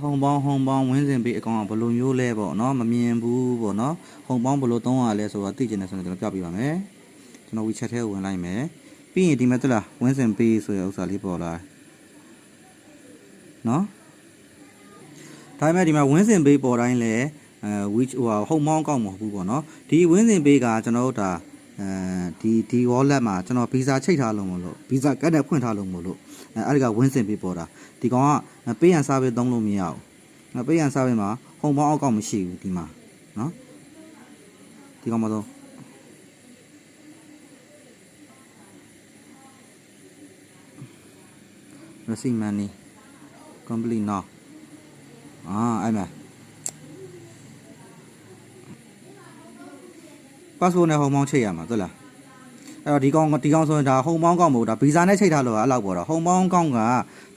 ဟုံပေါင်းဟုံပေါင်းဝင်းစင်ပေးအကောင်ကဘယ်လိုမျိုးလဲပေါ့နော်မမြင်ဘူးပေါ့နော်ဟုံပေါင်းဘယ်လိုသုံးရလဲဆိုတော့သိကျင်တယ်ဆိုတော့ကျွန်တော်ပြပြပါမယ်ကျွန်တော် WeChat ထဲကိုဝင်လိုက်မယ်ပြီးရင်ဒီမှာတက်လာဝင်းစင်ပေးဆိုရဥစ္စာလေးပေါ်လာနော်ဒါပေမဲ့ဒီမှာဝင်းစင်ပေးပေါ်တိုင်းလဲအဲ which ဟိုဟာဟုံပေါင်းအကောင့်မဟုတ်ဘူးပေါ့နော်ဒီဝင်းစင်ပေးကကျွန်တော်တို့ဒါ အဲဒီဒီ wallet မှာကျွန်တော် visa ချိတ်ထားလို့မလို့ visa ကတ်နဲ့ဖွင့်ထားလို့မလို့အဲအဲ့ဒီကဝင်းစင်ပေးပေါ်တာဒီကောင်ကပေးရန် service သုံးလို့မရဘူးငါပေးရန်စားပေးမှာဟုံပေါင်းအောက်ကောက်မရှိဘူးဒီမှာနော်ဒီကောင်မတော့ receipt money complete now အာအဲ့မှာ passport နဲ့ဟုံပေါင်းချိတ်ရမှာသိလားအဲ့တော့ဒီကောင်ဒီကောင်ဆိုရင်ဒါဟုံပေါင်းကောက်မဟုတ်ဒါဗီဇာနဲ့ချိတ်ထားလို့အဲ့လောက်ပေါ့တော့ဟုံပေါင်းကောက်က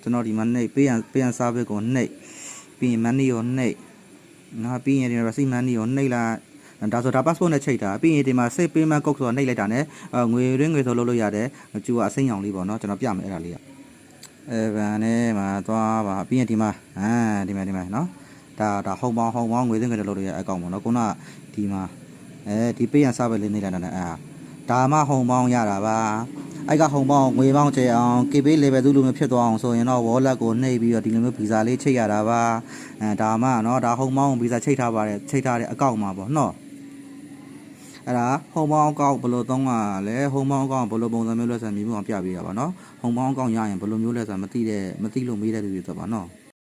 ကျွန်တော်ဒီမှာနှိပ်ပေးရန်ပေးရန် service ကိုနှိပ်ပြီးရင် money ကိုနှိပ်နော်ပြီးရင်ဒီ receipt money ကိုနှိပ်လာဒါဆိုဒါ passport နဲ့ချိတ်တာပြီးရင်ဒီမှာ save payment code ဆိုတာနှိပ်လိုက်တာ ਨੇ ငွေရင်းငွေဆိုလုပ်လို့ရတယ်ကျူကအစိမ်းရောင်လေးပေါ့နော်ကျွန်တော်ပြမယ်အဲ့ဒါလေးကအဲဗန်နဲ့မှာသွားပါပြီးရင်ဒီမှာအာဒီမှာဒီမှာနော်ဒါဒါဟုံပေါင်းဟုံပေါင်းငွေသိန်းငွေလုပ်လို့ရအကောင့်ပေါ့နော်ခုနကဒီမှာ အဲဒီပေးရန် service လေးနှိပ်လိုက်တာ ਨੇ အာဒါမှဟုံပေါင်းရတာပါအဲ့ကဟုံပေါင်းငွေပေါင်းကျအောင် KB level သူလိုမျိုးဖြစ်သွားအောင်ဆိုရင်တော့ wallet ကိုနှိပ်ပြီးတော့ဒီလိုမျိုးဗီဇာလေးချိတ်ရတာပါအဲဒါမှနော်ဒါဟုံပေါင်းဗီဇာချိတ်ထားပါတယ်ချိတ်ထားတဲ့အကောင့်မှာပေါ့နော်အဲ့ဒါဟုံပေါင်းအကောင့်ဘယ်လိုသုံးရလဲဟုံပေါင်းအကောင့်ဘယ်လိုပုံစံမျိုးလဲဆိုမြင်မှုအောင်ပြပေးရပါတော့ဟုံပေါင်းအကောင့်ရရင်ဘယ်လိုမျိုးလဲဆိုမသိတဲ့မသိလို့မေးတဲ့လူတွေတော့ပါနော်